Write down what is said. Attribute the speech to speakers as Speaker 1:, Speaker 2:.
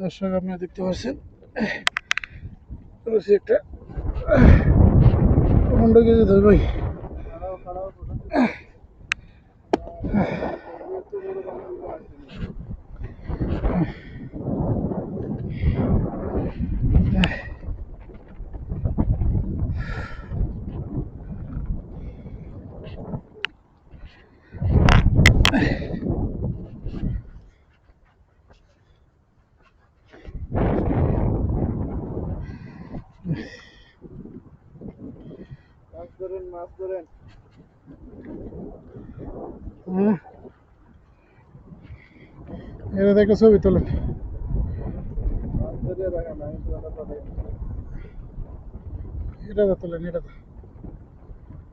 Speaker 1: দর্শক আপনারা দেখতে পাচ্ছেন? রয়েছে একটা ধর ভাই।
Speaker 2: মাছ মাছ ধরেন
Speaker 1: হ্যাঁ। এটা দেখে ছবি তোলেন এটা তোলেন এটা তো।